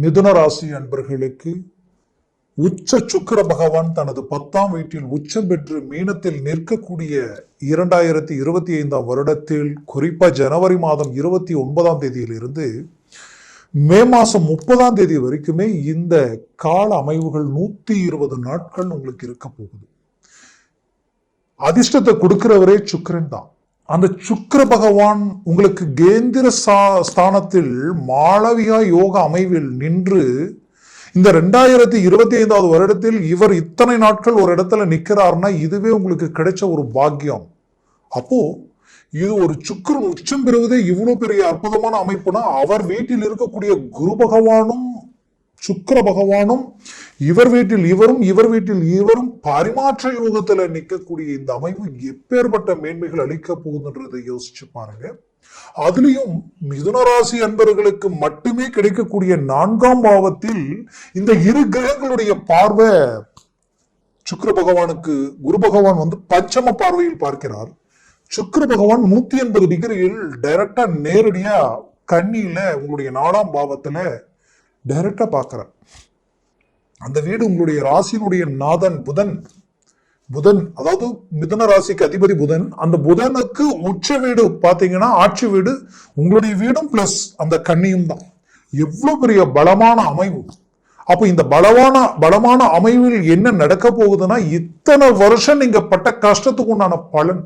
மிதுன ராசி அன்பர்களுக்கு உச்ச சுக்கர பகவான் தனது பத்தாம் வீட்டில் உச்சம் பெற்று மீனத்தில் நிற்கக்கூடிய இரண்டாயிரத்தி இருபத்தி ஐந்தாம் வருடத்தில் குறிப்பாக ஜனவரி மாதம் இருபத்தி ஒன்பதாம் தேதியிலிருந்து மே மாதம் முப்பதாம் தேதி வரைக்குமே இந்த கால அமைவுகள் நூற்றி இருபது நாட்கள் உங்களுக்கு இருக்க போகுது. அதிர்ஷ்டத்தை கொடுக்கிறவரே சுக்கரன் தான். அந்த சுக்கர பகவான் உங்களுக்கு கேந்திர சா- ஸ்தானத்தில் மாளவியா யோக அமைவில் நின்று இந்த ரெண்டாயிரத்தி இருபத்தி ஐந்தாவது வருடத்தில் இவர் இத்தனை நாட்கள் ஒரு இடத்துல நிற்கிறார்னா இதுவே உங்களுக்கு கிடைச்ச ஒரு பாக்கியம். அப்போ இது ஒரு சுக்கரன் உச்சம் பெறுவதே இவ்வளோ பெரிய அற்புதமான அமைப்புனா அவர் வீட்டில் இருக்கக்கூடிய குரு பகவானும் சுக்கர பகவானும் இவர் வீட்டில் இவரும் இவர் வீட்டில் இவரும் பரிமாற்ற யோகத்துல நிற்கக்கூடிய இந்த அமைப்பு எப்பேற்பட்ட மேன்மைகள் அளிக்க போகுதுன்றதை யோசிச்சு பாருங்க. அதுலயும் மிதுனராசி அன்பர்களுக்கு மட்டுமே கிடைக்கக்கூடிய நான்காம் பாவத்தில் இந்த இரு கிரகங்களுடைய பார்வை சுக்கிர பகவானுக்கு குரு பகவான் வந்து பச்சம பார்வையில் பார்க்கிறார். சுக்கர பகவான் நூத்தி எண்பது டிகிரியில் டைரக்டா நேரடியா கண்ணியில உங்களுடைய நாலாம் பாவத்துல டைரக்டா பார்க்குறேன் அந்த வீடு உங்களுடைய ராசியினுடைய நாதன் புதன். புதன் அதாவது மிதன ராசிக்கு அதிபதி புதன். அந்த புதனுக்கு உச்ச வீடு பார்த்தீங்கன்னா ஆட்சி வீடு உங்களுடைய வீடும் பிளஸ் அந்த கன்னியும் தான். எவ்வளோ பெரிய பலமான அமைவு. அப்போ இந்த பலமான பலமான அமைவில் என்ன நடக்க போகுதுன்னா இத்தனை வருஷம் நீங்கள் பட்ட கஷ்டத்துக்கு உண்டான பலன்.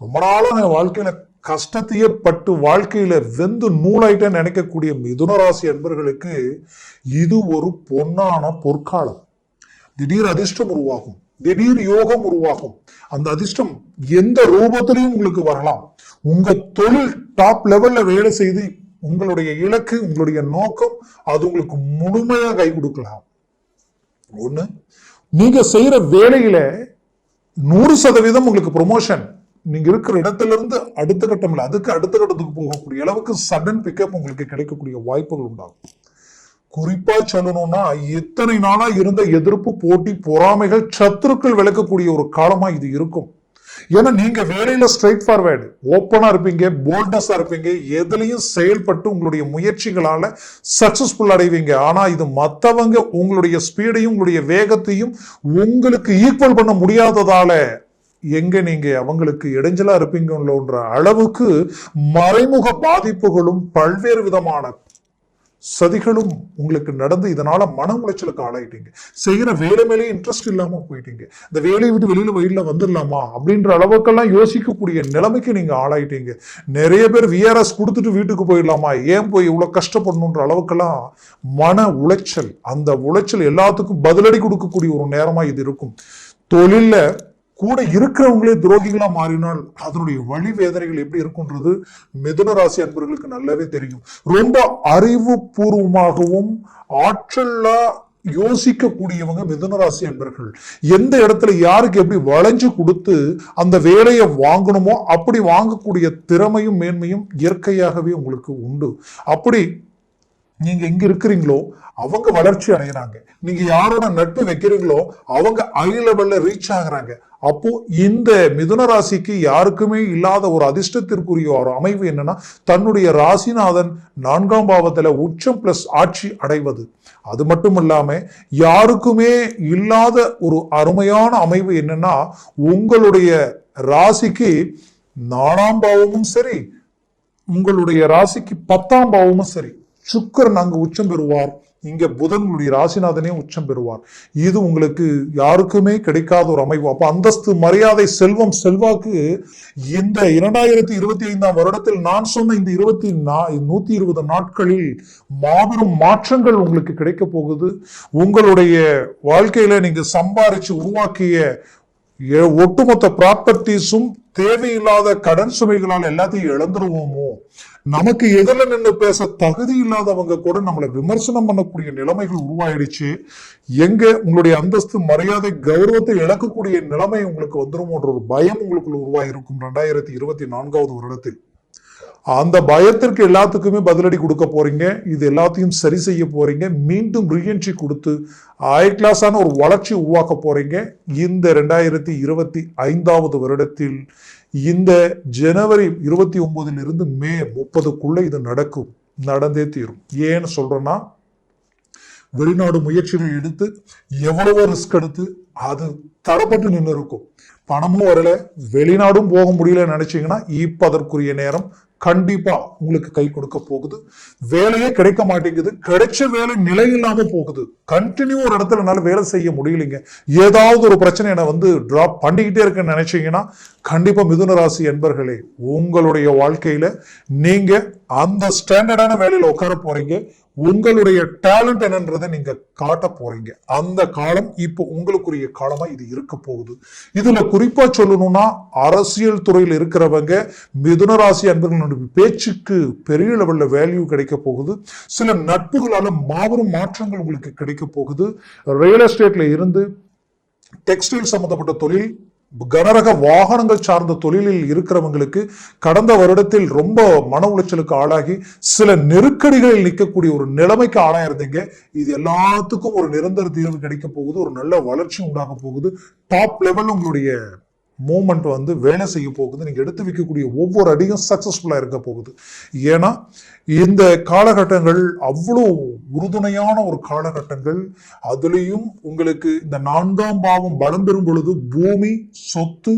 ரொம்ப நாளாக என் வாழ்க்கையில கஷ்டத்தையே பட்டு வாழ்க்கையில வெந்து நூலாயிட்டேன்னு நினைக்கக்கூடிய மிதுன ராசி அன்பர்களுக்கு இது ஒரு பொன்னான பொற்காலம். திடீர் அதிர்ஷ்டம் உருவாகும். திடீர் யோகம் உருவாகும். அந்த அதிர்ஷ்டம் எந்த ரூபத்திலையும் உங்களுக்கு வரலாம். உங்க தொழில் டாப் லெவல்ல வேலை செய்து உங்களுடைய இலக்கு உங்களுடைய நோக்கம் அது உங்களுக்கு முழுமையா கை கொடுக்கலாம். ஒண்ணு நீங்க செய்யற வேலையில நூறு சதவீதம் உங்களுக்கு ப்ரொமோஷன் நீங்க இருக்கிற இடத்துல இருந்து அடுத்த கட்டம் இல்லை அதுக்கு அடுத்த கட்டத்துக்கு போகக்கூடிய அளவுக்கு சடன் பிக்கப் உங்களுக்கு கிடைக்கக்கூடிய வாய்ப்புகள் உண்டாகும். குறிப்பா சொல்லணும்னா எத்தனை நாளா இருந்த எதிர்ப்பு போட்டி பொறாமைகள் சத்துருக்கள் விளக்கக்கூடிய ஒரு காலமா இது இருக்கும். ஏன்னா நீங்க வேலையில ஸ்ட்ரைட் ஃபார்வேர்டு ஓப்பனா இருப்பீங்க போல்ட்னஸா இருப்பீங்க எதுலையும் செயல்பட்டு உங்களுடைய முயற்சிகளால சக்சஸ்ஃபுல் அடைவீங்க. ஆனா இது மத்தவங்க உங்களுடைய ஸ்பீடையும் உங்களுடைய வேகத்தையும் உங்களுக்கு ஈக்குவல் பண்ண முடியாததால எங்க நீங்க அவங்களுக்கு இடைஞ்சலா இருப்பீங்கன்ற அளவுக்கு மறைமுக பாதிப்புகளும் பல்வேறு விதமான சதிகளும் உங்களுக்கு நடந்து இதனால மன உளைச்சலுக்கு ஆளாயிட்டீங்க. செய்யற வேலை மேலே இன்ட்ரெஸ்ட் இல்லாம போயிட்டீங்க. இந்த வேலையை விட்டு வெளியில வெயில வந்துடலாமா அப்படின்ற அளவுக்கெல்லாம் யோசிக்கக்கூடிய நிலைமைக்கு நீங்க ஆளாயிட்டீங்க. நிறைய பேர் விஆர்எஸ் கொடுத்துட்டு வீட்டுக்கு போயிடலாமா? ஏன் போய் இவ்வளவு கஷ்டப்படணுன்ற அளவுக்கெல்லாம் மன உளைச்சல் அந்த உளைச்சல் எல்லாத்துக்கும் பதிலடி கொடுக்கக்கூடிய ஒரு நேரமா இது இருக்கும். தொழில்ல கூட இருக்கிறவங்களே துரோகிகளா மாறினால் அதனுடைய வழி வேதனைகள் எப்படி இருக்கும்ன்றது மிதுன ராசி அன்பர்களுக்கு நல்லாவே தெரியும். ரொம்ப அறிவுபூர்வமாகவும் ஆற்றலா யோசிக்கக்கூடியவங்க மிதுனராசி அன்பர்கள். எந்த இடத்துல யாருக்கு எப்படி வளைஞ்சு கொடுத்து அந்த வேலையை வாங்கணுமோ அப்படி வாங்கக்கூடிய திறமையும் மேன்மையும் இயற்கையாகவே உங்களுக்கு உண்டு. அப்படி நீங்க எங்க இருக்கிறீங்களோ அவங்க வளர்ச்சி அடைகிறாங்க நீங்க யாரோட நட்பு வைக்கிறீங்களோ அவங்க ஐ லெவல்ல ரீச் ஆகுறாங்க. அப்போ இந்த மிதுன ராசிக்கு யாருக்குமே இல்லாத ஒரு அதிர்ஷ்டத்திற்குரிய ஒரு அமைவு என்னன்னா தன்னுடைய ராசிநாதன் நான்காம் பாவத்துல உச்சம் பிளஸ் ஆட்சி அடைவது. அது மட்டும் இல்லாம யாருக்குமே இல்லாத ஒரு அருமையான அமைவு என்னன்னா உங்களுடைய ராசிக்கு நாலாம் பாவமும் சரி உங்களுடைய ராசிக்கு பத்தாம் பாவமும் சரி. சுக்கரன் அங்கு உச்சம் பெறுவார். இங்க புதன்களுடைய ராசிநாதனே உச்சம் பெறுவார். இது உங்களுக்கு யாருக்குமே கிடைக்காத ஒரு அமைப்பு அப்ப அந்தஸ்து மரியாதை செல்வம் செல்வாக்கு இந்த இரண்டாயிரத்தி இருபத்தி ஐந்தாம் வருடத்தில் நான் சொன்ன இந்த இருபத்தி நா- நூத்தி இருபது நாட்களில் மாபெரும் மாற்றங்கள் உங்களுக்கு கிடைக்க போகுது. உங்களுடைய வாழ்க்கையில நீங்க சம்பாரிச்சு உருவாக்கிய ஒட்டுமொத்த ப்ராப்பர்ட்டிஸும் தேவையில்லாத கடன் சுமைகளால் எல்லாத்தையும் இழந்துருவோமோ? நமக்கு எதிரில் நின்று பேச தகுதி இல்லாதவங்க கூட நம்மளை விமர்சனம் பண்ணக்கூடிய நிலைமைகள் உருவாயிடுச்சு. எங்க உங்களுடைய அந்தஸ்து மரியாதை கௌரவத்தை இழக்கக்கூடிய நிலைமை உங்களுக்கு வந்துருமோன்ற ஒரு பயம் உங்களுக்குள்ள உருவாயிருக்கும் ரெண்டாயிரத்தி இருபத்தி நான்காவது வருடத்தில். அந்த பயத்திற்கு எல்லாத்துக்குமே பதிலடி கொடுக்க போறீங்க. இது எல்லாத்தையும் சரி செய்ய போறீங்க. மீண்டும் ரீஎன்ட்ரி கொடுத்து ஹை கிளாஸான ஒரு வளர்ச்சி உருவாக்க போறீங்க. இந்த ரெண்டாயிரத்தி இருபத்தி ஐந்தாவது வருடத்தில் இந்த ஜனவரி இருபத்தி ஒன்பதுல இருந்து மே முப்பதுக்குள்ள இது நடக்கும். நடந்தே தீரும். ஏன்னு சொல்றேன்னா வெளிநாடு முயற்சிகள் எடுத்து எவ்வளவோ ரிஸ்க் எடுத்து அது தடப்பட்டு நின்று இருக்கும் பணமும் வரல. வெளிநாடும் போக முடியல நினைச்சீங்கன்னா இப்ப அதற்குரிய நேரம் கண்டிப்பா உங்களுக்கு கை கொடுக்க போகுது. வேலையே கிடைக்க மாட்டேங்குது. கிடைச்ச வேலை நிலை இல்லாம போகுது. கண்டினியூ ஒரு இடத்துல என்னால வேலை செய்ய முடியலைங்க. ஏதாவது ஒரு பிரச்சனை என்னை வந்து டிராப் பண்ணிக்கிட்டே இருக்கேன்னு நினைச்சீங்கன்னா கண்டிப்பா மிதுன ராசி என்பர்களே உங்களுடைய வாழ்க்கையில நீங்க அந்த ஸ்டாண்டர்டான வேலையில உட்கார போறீங்க. உங்களுடைய டேலண்ட் என்னன்றதை நீங்க காட்ட போறீங்க. அந்த காலம் இப்போ உங்களுக்குரிய காலமா இது இருக்க போகுது. இதுல குறிப்பா சொல்லணும்னா அரசியல் துறையில் இருக்கிறவங்க மிதுன ராசி அன்பர்களுடைய பேச்சுக்கு பெரிய லெவல்ல வேல்யூ கிடைக்க போகுது. சில நட்புகளால மாபெரும் மாற்றங்கள் உங்களுக்கு கிடைக்க போகுது. ரியல் எஸ்டேட்ல இருந்து டெக்ஸ்டைல் சம்பந்தப்பட்ட தொழில் கனரக வாகனங்கள் சார்ந்த தொழிலில் இருக்கிறவங்களுக்கு கடந்த வருடத்தில் ரொம்ப மன உளைச்சலுக்கு ஆளாகி சில நெருக்கடிகளில் நிற்கக்கூடிய ஒரு நிலைமைக்கு ஆளாயிருந்தீங்க. இது எல்லாத்துக்கும் ஒரு நிரந்தர தீர்வு கிடைக்க போகுது. ஒரு நல்ல வளர்ச்சி உண்டாக போகுது. டாப் லெவல் உங்களுடைய மூமெண்ட் வந்து வேலை செய்ய போகுது. நீங்கள் எடுத்து வைக்கக்கூடிய ஒவ்வொரு அடியும் சக்ஸஸ்ஃபுல்லாக இருக்க போகுது. ஏன்னா இந்த காலகட்டங்கள் அவ்வளோ உறுதுணையான ஒரு காலகட்டங்கள். அதுலேயும் உங்களுக்கு இந்த நான்காம் பாவம் பலம் பெறும் பொழுது பூமி சொத்து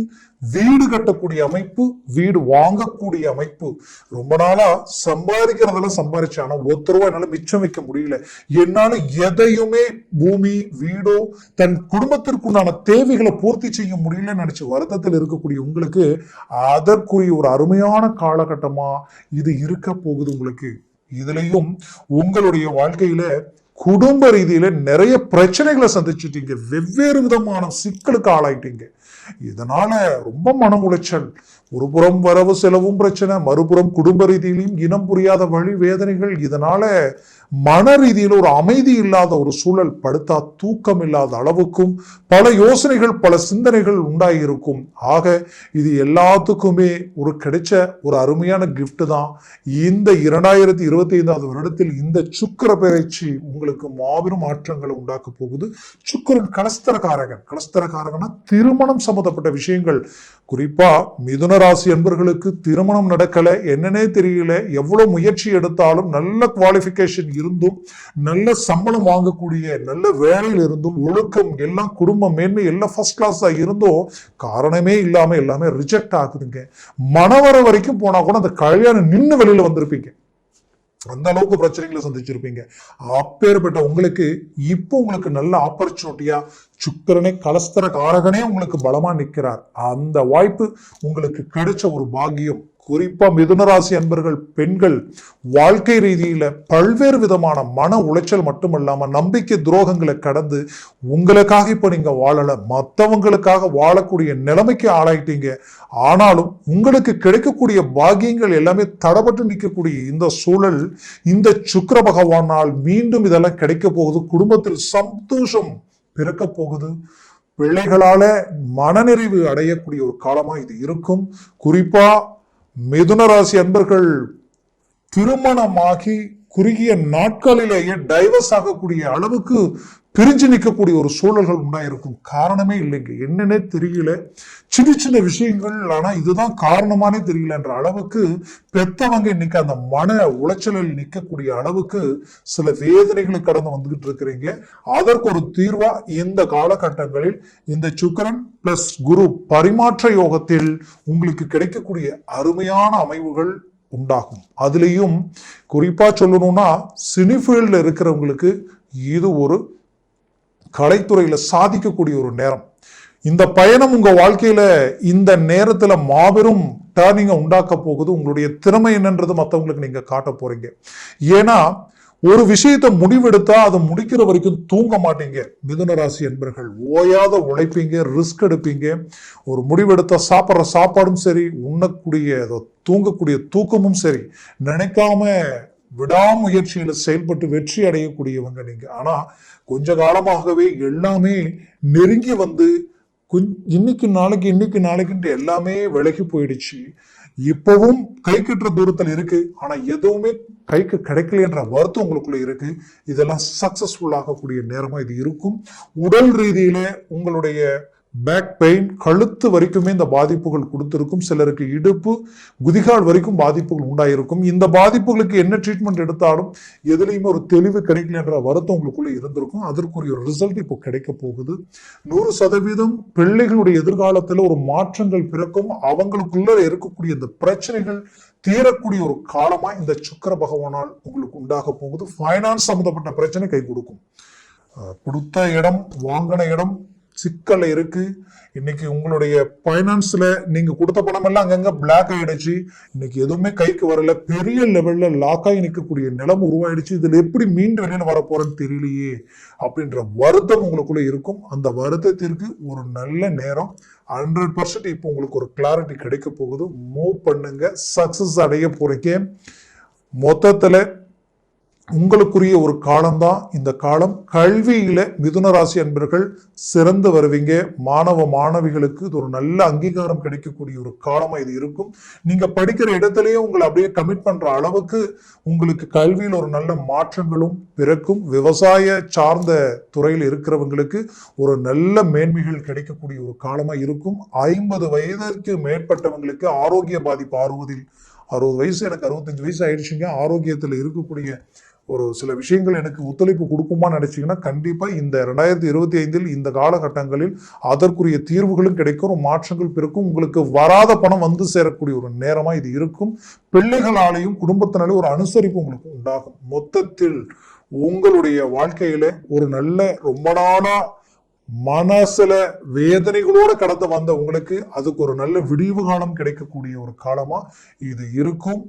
வீடு கட்டக்கூடிய அமைப்பு வீடு வாங்கக்கூடிய அமைப்பு. ரொம்ப நாளா சம்பாதிக்கிறதெல்லாம் சம்பாதிச்சேன் ஆனா ஒருத்தர் ரூபா என்னால மிச்சம் வைக்க முடியல. என்னால எதையுமே பூமி வீடோ தன் குடும்பத்திற்குண்டான தேவைகளை பூர்த்தி செய்ய முடியலன்னு நினைச்சு வருத்தத்தில் இருக்கக்கூடிய உங்களுக்கு அதற்குரிய ஒரு அருமையான காலகட்டமா இது இருக்க போகுது உங்களுக்கு. இதுலயும் உங்களுடைய வாழ்க்கையில குடும்ப ரீதியில நிறைய பிரச்சனைகளை சந்திச்சுட்டீங்க. வெவ்வேறு விதமான சிக்கலுக்கு ஆளாயிட்டீங்க. இதனால ரொம்ப மன உளைச்சல் ஒரு புறம் வரவு செலவும் பிரச்சனை மறுபுறம் குடும்ப ரீதியிலும் இனம் புரியாத வழி வேதனைகள். இதனால மன ரீதியில் ஒரு அமைதி இல்லாத ஒரு சூழல் படுத்தா தூக்கம் இல்லாத அளவுக்கும் பல யோசனைகள் பல சிந்தனைகள் உண்டாகியிருக்கும் ஆக இது எல்லாத்துக்குமே ஒரு கிடைச்ச ஒரு அருமையான கிஃப்ட் தான். இந்த இரண்டாயிரத்தி இருபத்தி ஐந்தாவது வருடத்தில் இந்த சுக்கிர பயிற்சி உங்களுக்கு மாபெரும் மாற்றங்களை உண்டாக்க போகுது. சுக்கிரன் கலஸ்தரகாரகன் கலஸ்தரகாரகனா திருமணம் சம்பந்தப்பட்ட விஷயங்கள். குறிப்பா மிதுன ராசி என்பர்களுக்கு திருமணம் நடக்கல என்னன்னே தெரியல எவ்வளவு முயற்சி எடுத்தாலும் நல்ல குவாலிஃபிகேஷன் இருந்தும் நல்ல சம்பளம் வாங்கக்கூடிய நல்ல வேலையில் இருந்தும் ஒழுக்கம் எல்லாம் குடும்ப மேன்மை எல்லாம் ஃபர்ஸ்ட் கிளாஸா இருந்தும் காரணமே இல்லாம எல்லாமே ரிஜெக்ட் ஆகுதுங்க. மனவர வரைக்கும் போனா கூட அந்த கல்யாணம் நின்று வெளியில வந்திருப்பீங்க. அந்த அளவுக்கு பிரச்சனைகளை சந்திச்சிருப்பீங்க. அப்பேற்பட்ட உங்களுக்கு இப்போ உங்களுக்கு நல்ல ஆப்பர்ச்சுனிட்டியா சுக்கிரனே கலஸ்தர காரகனே உங்களுக்கு பலமா நிற்கிறார் அந்த வாய்ப்பு உங்களுக்கு கிடைச்ச ஒரு பாக்கியம். குறிப்பாக மிதுனராசி அன்பர்கள் பெண்கள் வாழ்க்கை ரீதியில் பல்வேறு விதமான மன உளைச்சல் மட்டுமல்லாம நம்பிக்கை துரோகங்களை கடந்து உங்களுக்காக இப்போ நீங்கள் வாழலை மற்றவங்களுக்காக வாழக்கூடிய நிலைமைக்கு ஆளாயிட்டீங்க. ஆனாலும் உங்களுக்கு கிடைக்கக்கூடிய பாக்கியங்கள் எல்லாமே தடப்பட்டு நிற்கக்கூடிய இந்த சூழல் இந்த சுக்கர பகவானால் மீண்டும் இதெல்லாம் கிடைக்க போகுது. குடும்பத்தில் சந்தோஷம் பிறக்க போகுது. பிள்ளைகளால மனநிறைவு அடையக்கூடிய ஒரு காலமாக இது இருக்கும். குறிப்பாக மிதுன ராசி அன்பர்கள் திருமணமாகி குறுகிய நாட்களிலேயே டைவர்ஸ் ஆகக்கூடிய அளவுக்கு பிரிஞ்சு நிற்கக்கூடிய ஒரு சூழல்கள் உண்டாயிருக்கும் காரணமே இல்லைங்க. என்னன்னே தெரியல. சின்ன சின்ன விஷயங்கள் ஆனால் இதுதான் காரணமானே தெரியலன்ற அளவுக்கு பெத்தவங்க இன்னைக்கு அந்த மன உளைச்சலில் நிற்கக்கூடிய அளவுக்கு சில வேதனைகளை கடந்து வந்துகிட்டு இருக்கிறீங்க. அதற்கு ஒரு தீர்வா இந்த காலகட்டங்களில் இந்த சுக்கரன் பிளஸ் குரு பரிமாற்ற யோகத்தில் உங்களுக்கு கிடைக்கக்கூடிய அருமையான அமைவுகள் உண்டாகும். அதுலேயும் குறிப்பாக சொல்லணும்னா சினிஃபீல்டில் இருக்கிறவங்களுக்கு இது ஒரு கலைத்துறையில் சாதிக்கக்கூடிய ஒரு நேரம். இந்த பயணம் உங்கள் வாழ்க்கையில் இந்த நேரத்தில் மாபெரும் டேர்னிங்கை உண்டாக்க போகுது. உங்களுடைய திறமை என்னன்றது மற்றவங்களுக்கு நீங்கள் காட்ட போகிறீங்க ஏன்னா ஒரு விஷயத்தை முடிவெடுத்தா அதை முடிக்கிற வரைக்கும் தூங்க மாட்டீங்க. மிதுன ராசி என்பர்கள் ஓயாத உழைப்பீங்க ரிஸ்க் எடுப்பீங்க. ஒரு முடிவெடுத்தா சாப்பிட்ற சாப்பாடும் சரி உண்ணக்கூடிய அதை தூங்கக்கூடிய தூக்கமும் சரி நினைக்காம விடாமுயற்சியில செயல்பட்டு வெற்றி அடையக்கூடியவங்க நீங்க. ஆனா கொஞ்ச காலமாகவே எல்லாமே நெருங்கி வந்து இன்னைக்கு நாளைக்கு இன்னைக்கு நாளைக்குன்ட்டு எல்லாமே விலகி போயிடுச்சு. இப்பவும் கை கட்டுற தூரத்தில் இருக்கு. ஆனா எதுவுமே கைக்கு கிடைக்கலன்ற வருத்தம் உங்களுக்குள்ள இருக்கு. இதெல்லாம் சக்சஸ்ஃபுல் ஆகக்கூடிய நேரமா இது இருக்கும். உடல் ரீதியில உங்களுடைய பேக் பெயின் கழுத்து வரைக்குமே இந்த பாதிப்புகள் கொடுத்துருக்கும். சிலருக்கு இடுப்பு குதிகால் வரைக்கும் பாதிப்புகள் உண்டாயிருக்கும். இந்த பாதிப்புகளுக்கு என்ன ட்ரீட்மெண்ட் எடுத்தாலும் எதுலேயுமே ஒரு தெளிவு கிடைக்கலன்ற வருத்தம் உங்களுக்குள்ளே இருந்திருக்கும். அதற்குரிய ஒரு ரிசல்ட் இப்போ கிடைக்க போகுது. நூறு சதவீதம் பிள்ளைகளுடைய எதிர்காலத்தில் ஒரு மாற்றங்கள் பிறக்கும். அவங்களுக்குள்ள இருக்கக்கூடிய இந்த பிரச்சனைகள் தீரக்கூடிய ஒரு காலமா இந்த சுக்கர பகவானால் உங்களுக்கு உண்டாக போகுது. ஃபைனான்ஸ் சம்மந்தப்பட்ட பிரச்சனை கை கொடுக்கும். கொடுத்த இடம் வாங்கின இடம் சிக்கல் இருக்கு. இன்னைக்கு உங்களுடைய ஃபைனான்ஸ்ல நீங்க கொடுத்த பணம் எல்லாம் அங்கங்க பிளாக் ஆயிடுச்சு. இன்னைக்கு எதுவுமே கைக்கு வரல. பெரிய லெவல்ல லாக் ஆகி நிற்கக்கூடிய நிலம் உருவாயிடுச்சு. இதுல எப்படி மீண்டு வெளியில வரப்போறேன்னு தெரியலையே அப்படின்ற வருத்தம் உங்களுக்குள்ள இருக்கும். அந்த வருத்தத்திற்கு ஒரு நல்ல நேரம். ஹண்ட்ரட் பர்சன்ட் இப்போ உங்களுக்கு ஒரு கிளாரிட்டி கிடைக்க போகுது. மூவ் பண்ணுங்க. சக்சஸ் அடைய போறீங்க. மொத்தத்துல உங்களுக்குரிய ஒரு காலம்தான். இந்த காலம் கல்வியில மிதுன ராசி அன்பர்கள் சிறந்து வருவீங்க. மாணவ மாணவிகளுக்கு இது ஒரு நல்ல அங்கீகாரம் கிடைக்கக்கூடிய ஒரு காலமா இது இருக்கும். நீங்க படிக்கிற இடத்துலயே உங்களை அப்படியே கமிட் பண்ற அளவுக்கு உங்களுக்கு கல்வியில் ஒரு நல்ல மாற்றங்களும் பிறக்கும். விவசாய சார்ந்த துறையில் இருக்கிறவங்களுக்கு ஒரு நல்ல மேன்மைகள் கிடைக்கக்கூடிய ஒரு காலமா இருக்கும். ஐம்பது வயதிற்கு மேற்பட்டவங்களுக்கு ஆரோக்கிய பாதிப்பு அறுபதில் அறுபது வயசு எனக்கு அறுபத்தஞ்சு வயசு ஆயிடுச்சுங்க. ஆரோக்கியத்தில் இருக்கக்கூடிய ஒரு சில விஷயங்கள் எனக்கு ஒத்துழைப்பு கொடுக்குமான்னு நினைச்சீங்கன்னா கண்டிப்பாக இந்த ரெண்டாயிரத்தி இருபத்தி ஐந்தில் இந்த காலகட்டங்களில் அதற்குரிய தீர்வுகளும் கிடைக்கும் ஒரு மாற்றங்கள் பிறக்கும். உங்களுக்கு வராத பணம் வந்து சேரக்கூடிய ஒரு நேரமாக இது இருக்கும். பிள்ளைகளாலேயும் குடும்பத்தினாலேயும் ஒரு அனுசரிப்பு உங்களுக்கு உண்டாகும். மொத்தத்தில் உங்களுடைய வாழ்க்கையில ஒரு நல்ல ரொம்ப நாளா மனசுல வேதனைகளோடு கடந்து வந்த உங்களுக்கு அதுக்கு ஒரு நல்ல விடிவு காலம் கிடைக்கக்கூடிய ஒரு காலமா இது இருக்கும்.